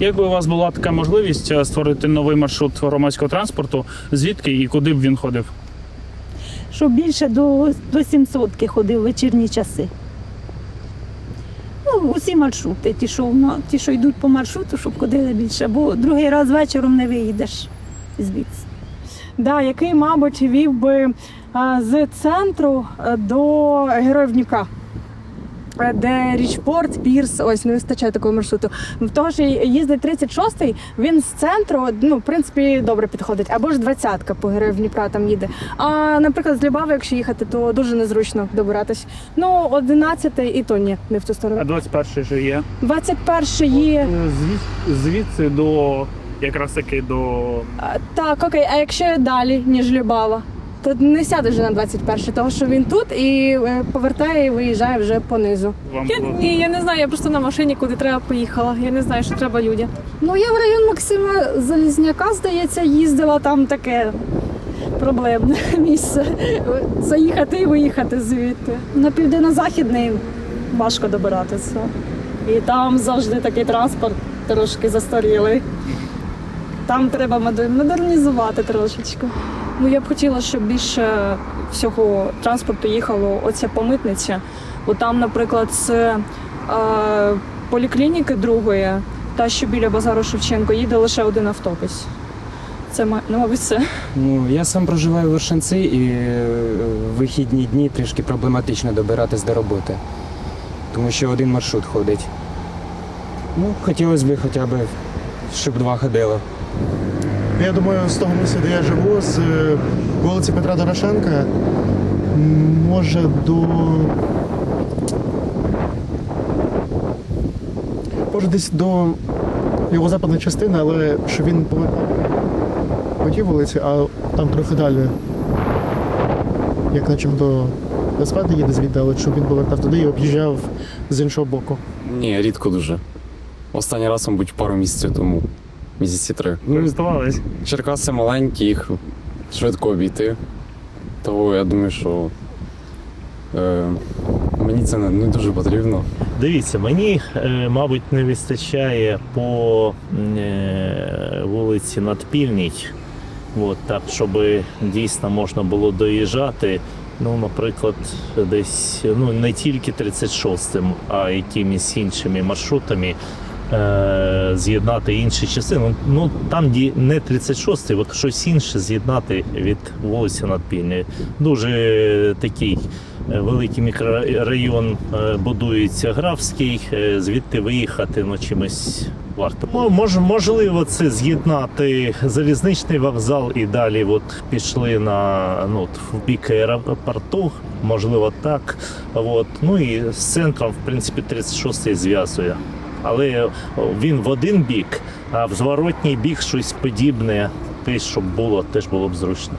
Якби у вас була така можливість е, створити новий маршрут громадського транспорту, звідки і куди б він ходив? Щоб більше до, до 700 ходив в вечірні часи. Ну, усі маршрути, ті що, на- ті, що йдуть по маршруту, щоб ходили більше, бо другий раз вечором не виїдеш звідси. Да, який, мабуть, вів би а, з центру е, до Героїв Дніпра. Де Річпорт, Пірс, ось не вистачає такого маршруту. В того ж їздить 36-й, він з центру, ну, в принципі, добре підходить. Або ж 20-ка по Героїв Дніпра там їде. А, наприклад, з Любави, якщо їхати, то дуже незручно добиратись. Ну, 11-й і то ні, не в ту сторону. А сторону. 21 же є. 21-й є. Е, звід- Звідси до якраз таки до А, Так, окей, а якщо далі, ніж Любава, то не сяде вже на 21-й, тому що він тут і е, повертає і виїжджає вже понизу. вам Я, було? ні, я не знаю, я просто на машині куди треба поїхала. Я не знаю, що треба людям. Ну, я в район Максима Залізняка, здається, їздила там таке проблемне місце. Заїхати і виїхати звідти. На південно-західний важко добиратися. І там завжди такий транспорт трошки застарілий. Там треба модернізувати трошечки. Ну я б хотіла, щоб більше всього транспорту їхало оця помитниця. Бо там, наприклад, з е, поліклініки другої, та що біля базару Шевченко, їде лише один автобус. Це ну, мабуть, все. Ну, я сам проживаю в Вершинці і е, в вихідні дні трішки проблематично добиратись до роботи, тому що один маршрут ходить. Ну, хотілося б хоча б, щоб два ходило. Я думаю, з того місця, де я живу, з е, вулиці Петра Дорошенка, може до. Може десь до його западної частини, але щоб він повертав по тій вулиці, а там трохи далі. Як наче до Веспади їде звідти, але щоб він повертав туди і об'їжджав з іншого боку. Ні, рідко дуже. Останній раз, мабуть, пару місяців тому. Місяці три. Ну, Користувались? Черкаси маленькі, їх швидко обійти. Тому я думаю, що е, мені це не, не дуже потрібно. Дивіться, мені, е, мабуть, не вистачає по е, вулиці Надпільній, от, так, щоб дійсно можна було доїжджати. Ну, наприклад, десь ну, не тільки 36-м, а якимись іншими маршрутами. Е, З'єднати інші частини. Ну там де не 36-й, от щось інше з'єднати від вулиці Надпільної. Дуже такий Е, великий мікрорайон е, будується Графський, звідти виїхати ну, чимось варто. Ну, мож, можливо, це з'єднати залізничний вокзал і далі от пішли на ну, от в бік аеропорту, можливо, так. От. Ну і з центром, в принципі, 36-й зв'язує. Але він в один бік, а в зворотній бік щось подібне, те, щоб було, теж було б зручно.